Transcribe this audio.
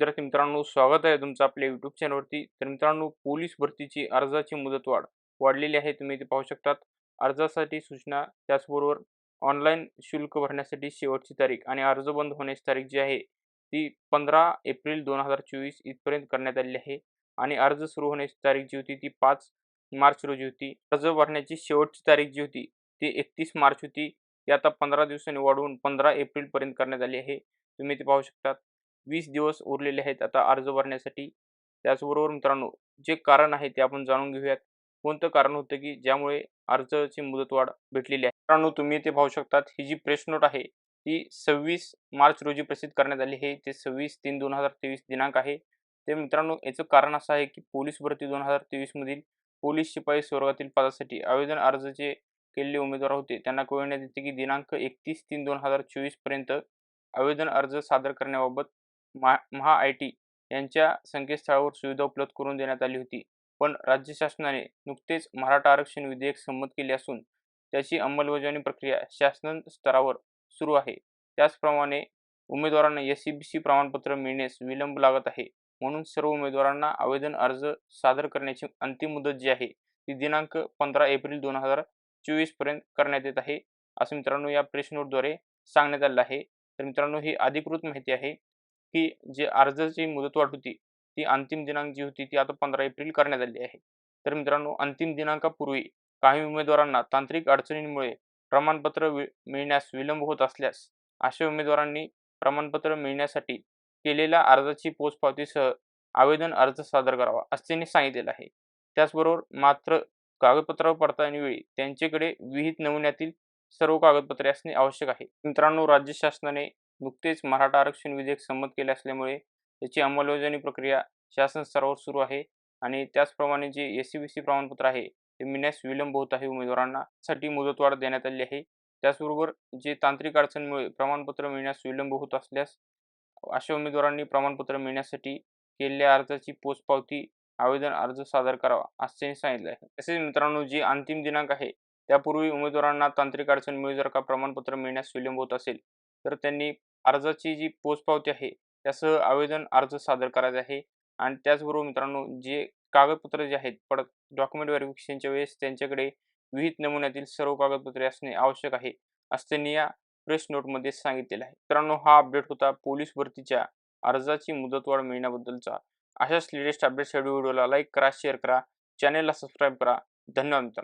विद्यार्थी मित्रांनो स्वागत आहे तुमचं आपल्या युट्यूब चॅनलवरती तर मित्रांनो पोलीस भरतीची अर्जाची मुदतवाढ वाढलेली आहे तुम्ही इथे पाहू शकतात. अर्जासाठी सूचना त्याचबरोबर ऑनलाईन शुल्क भरण्यासाठी शेवटची तारीख आणि अर्ज बंद होण्याची तारीख जी आहे ती पंधरा एप्रिल दोन हजार चोवीस इथपर्यंत करण्यात आलेली आहे. आणि अर्ज सुरू होण्याची तारीख जी होती ती पाच मार्च रोजी होती. अर्ज भरण्याची शेवटची तारीख जी होती ती एकतीस मार्च होती. ती आता पंधरा दिवसांनी वाढवून पंधरा एप्रिलपर्यंत करण्यात आली आहे. तुम्ही ते पाहू शकतात. वीस दिवस उरलेले आहेत. आता अर्ज भरण्यासाठी त्याचबरोबर मित्रांनो जे कारण आहे ते आपण जाणून घेऊयात. कोणतं कारण होतं की ज्यामुळे अर्जाची मुदतवाढ भेटलेली आहे? मित्रांनो तुम्ही इथे पाहू शकतात ही जी प्रेस नोट आहे ती सव्वीस मार्च रोजी प्रसिद्ध करण्यात आली आहे. ते सव्वीस तीन दोन हजार तेवीस दिनांक आहे. ते मित्रांनो याचं कारण असं आहे की पोलीस भरती दोन हजार तेवीसमधील पोलीस शिपाई स्वर्गातील पदासाठी आवेदन अर्ज जे केलेले उमेदवार होते त्यांना कळविण्यात येते की दिनांक एकतीस तीन दोन हजार चोवीसपर्यंत आवेदन अर्ज सादर करण्याबाबत महा आय टी यांच्या संकेतस्थळावर सुविधा उपलब्ध करून देण्यात आली होती. पण राज्य शासनाने नुकतेच मराठा आरक्षण विधेयक संमत केले असून त्याची अंमलबजावणी प्रक्रिया शासन स्तरावर सुरू आहे. त्याचप्रमाणे उमेदवारांना एस सी बी सी प्रमाणपत्र मिळण्यास विलंब लागत आहे. म्हणून सर्व उमेदवारांना आवेदन अर्ज सादर करण्याची अंतिम मुदत जी आहे ती दिनांक पंधरा एप्रिल दोन हजार चोवीसपर्यंत करण्यात येत आहे असं मित्रांनो या प्रेस नोटद्वारे सांगण्यात आलं आहे. तर मित्रांनो ही अधिकृत माहिती आहे. की जे अर्जाची मुदतवाढ होती ती अंतिम दिनांक जी होती ती आता पंधरा एप्रिल करण्यात आली आहे. तर मित्रांनो अंतिम दिनांकापूर्वी काही उमेदवारांना तांत्रिक अडचणींमुळे प्रमाणपत्र मिळण्यास विलंब होत असल्यास अशा उमेदवारांनी प्रमाणपत्र मिळण्यासाठी केलेल्या अर्जाची पोचपावतीसह आवेदन अर्ज सादर करावा असे त्यांनी सांगितलेलं आहे. त्याचबरोबर मात्र कागदपत्रावर पडताळणीवेळी त्यांच्याकडे विहित नमुन्यातील सर्व कागदपत्रे असणे आवश्यक आहे. मित्रांनो राज्य शासनाने नुकतेच मराठा आरक्षण विधेयक संमत केले असल्यामुळे त्याची अंमलबजावणी प्रक्रिया शासन स्तरावर सुरू आहे आणि त्याचप्रमाणे जे एस सी बी सी प्रमाणपत्र आहे ते मिळण्यास विलंब होत आहे उमेदवारांना साठी मुदतवाढ देण्यात आली आहे. त्याचबरोबर जे तांत्रिक अडचणीमुळे प्रमाणपत्र मिळण्यास विलंब होत असल्यास अशा उमेदवारांनी प्रमाणपत्र मिळण्यासाठी केलेल्या अर्जाची पोचपावती आवेदन अर्ज सादर करावा असे सांगितलं आहे. तसेच मित्रांनो जी अंतिम दिनांक आहे त्यापूर्वी उमेदवारांना तांत्रिक अडचणीमुळे जर का प्रमाणपत्र मिळण्यास विलंब होत असेल तर त्यांनी अर्जाची जी पोचपावती आहे त्यासह आवेदन अर्ज सादर करायचा आहे. आणि त्याचबरोबर मित्रांनो जे कागदपत्र जे आहेत परत डॉक्युमेंट व्हेरिफिकेशनच्या वेळेस त्यांच्याकडे विहित नमुन्यातील सर्व कागदपत्रे असणे आवश्यक आहे असं त्यांनी या प्रेस नोटमध्ये सांगितलेलं आहे. मित्रांनो हा अपडेट होता पोलीस भरतीच्या अर्जाची मुदतवाढ मिळण्याबद्दलचा. अशाच लेटेस्ट अपडेटसाठी व्हिडिओला लाईक करा शेअर करा चॅनेलला सबस्क्राईब करा. धन्यवाद मित्रांनो.